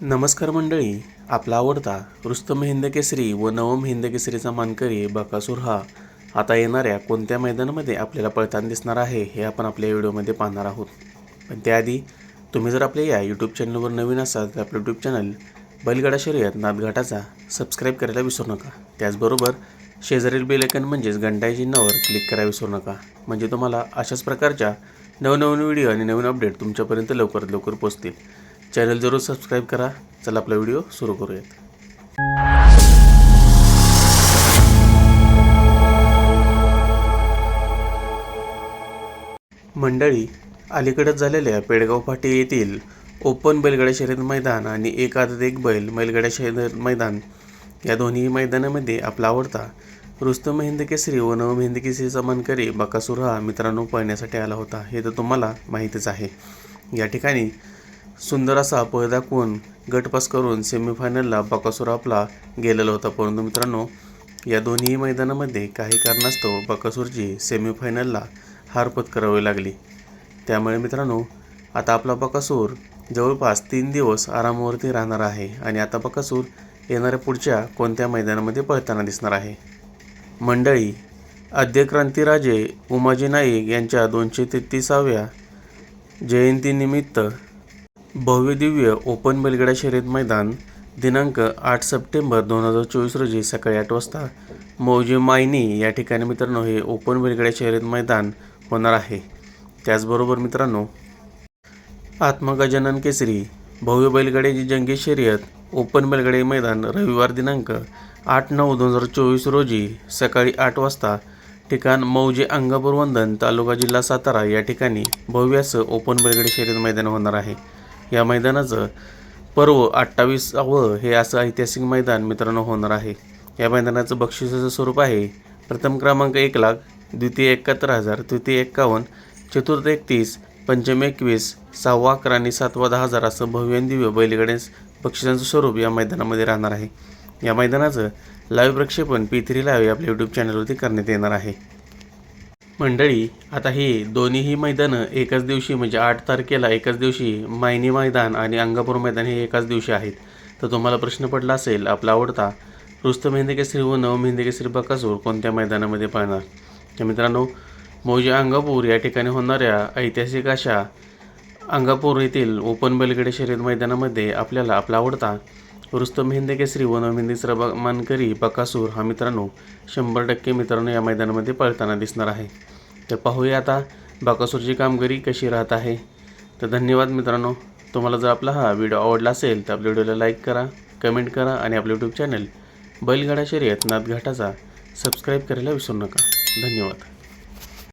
नमस्कार मंडळी आपला आवडता रुस्तम हिंद केसरी व नवम हिंदकेसरीचा मानकरी बकासूर हा आता येणाऱ्या कोणत्या मैदानामध्ये आपल्याला पळताना दिसणार आहे हे आपण आपल्या व्हिडिओमध्ये पाहणार आहोत. पण त्याआधी तुम्ही जर आपल्या या यूट्यूब चॅनलवर नवीन असाल तर आपलं यूट्यूब चॅनल बैलगाडा शर्यत नादघाटाचा सबस्क्राईब करायला विसरू नका. त्याचबरोबर शेजारील बेलेकन म्हणजेच घंटाई चिन्हावर क्लिक करायला विसरू नका. म्हणजे तुम्हाला अशाच प्रकारच्या नवनवीन व्हिडिओ आणि नवीन अपडेट तुमच्यापर्यंत लवकरात लवकर पोहोचतील. चॅनल जरूर सबस्क्राईब करा. चला आपला व्हिडिओ सुरू करूयात. मंडळी अलीकडंच झालेल्या पेडगाव फाटी येथील ओपन बैलगाड्या शर्यत मैदान आणि एक आदत एक बैल बैलगाड्या शर्यत मैदान या दोन्ही मैदानामध्ये आपला आवडता रुस्तम हिंद केसरी व नवम हिंद केसरीचा मानकरी बकासूर हा मित्रांनो पळण्यासाठी आला होता. हे तर तुम्हाला माहितीच आहे. या ठिकाणी सुंदर असा पळ दाखवून गटपास करून सेमीफायनलला बकासूर आपला गेलेला होता. परंतु मित्रांनो या दोन्ही मैदानामध्ये काही कारणास्तव बकासूरची सेमीफायनलला हार पत्करावी लागली. त्यामुळे मित्रांनो आता आपला बकासूर जवळपास तीन दिवस आरामावरती राहणार आहे आणि आता बकासूर येणाऱ्या पुढच्या कोणत्या मैदानामध्ये पळताना दिसणार आहे? मंडळी आद्य क्रांतीराजे उमाजी नाईक यांच्या दोनशे तेहतीसाव्या जयंतीनिमित्त भव्य दिव्य ओपन बेलगडा शर्यत मैदान दिनांक आठ सप्टेंबर दोन हजार चोवीस रोजी सकाळी आठ वाजता. मौजे मायनी या ठिकाणी मित्रांनो हे ओपन बेलगडा शर्यत मैदान होणार आहे. त्याचबरोबर मित्रांनो आत्मगजानन केसरी भव्य बैलगाड्याची जंगी शर्यत ओपन बैलगाडी मैदान रविवार दिनांक आठ नऊ दोन हजार चोवीस रोजी सकाळी आठ वाजता. ठिकाण मौजे अंगापूर वंदन तालुका जिल्हा सातारा या ठिकाणी भव्य असं ओपन बैलगाडी शर्यत मैदान होणार आहे. या मैदानाचं पर्व अठ्ठावीसावं हे असं ऐतिहासिक मैदान मित्रांनो होणार आहे. या मैदानाचं बक्षिसाचं स्वरूप आहे प्रथम क्रमांक एक लाख द्वितीय एकाहत्तर हजार तृतीय एक्कावन्न चतुर्थ एकतीस पंचम एकवीस सहावा अकरा आणि सातवा दहा हजार असं भव्य दिव्य बैलगाड्यास बक्षिसांचं स्वरूप या मैदानामध्ये राहणार आहे. या मैदानाचं लाईव्ह प्रक्षेपण पी थ्री लाईव्ह आपल्या यूट्यूब चॅनलवरती करण्यात येणार आहे. मंडळी आता ही दोन्हीही मैदानं एकाच दिवशी म्हणजे आठ तारखेला एकाच दिवशी मायनी मैदान आणि अंगापूर मैदान हे एकाच दिवशी आहेत. तर तुम्हाला प्रश्न पडला असेल आपला आवडता रुस्तम हिंद व नव हिंद बकासूर कोणत्या मैदानामध्ये पाहणार? तर मित्रांनो मौजे अंगापूर या ठिकाणी होणाऱ्या ऐतिहासिक अशा अंगापूर येथील ओपन बैलगाडी शर्यत मैदानामध्ये आपल्याला आपला आवडता रुस्तम हिंदे केसरी व नवम हिंद मानकरी बकासूर. हा मित्रांनो शंभर टक्के मित्रांनो या मैदानामध्ये पळताना दिसणार आहे. तर पाहूया आता बकासूरची कामगिरी कशी राहत आहे. तर धन्यवाद मित्रांनो. तुम्हाला जर आपला हा व्हिडिओ आवडला असेल तर आपल्या व्हिडिओला लाईक करा कमेंट करा आणि आपलं यूट्यूब चॅनल बैलगाडा शर्यत नाथघाटाचा सबस्क्राईब करायला विसरू नका. धन्यवाद.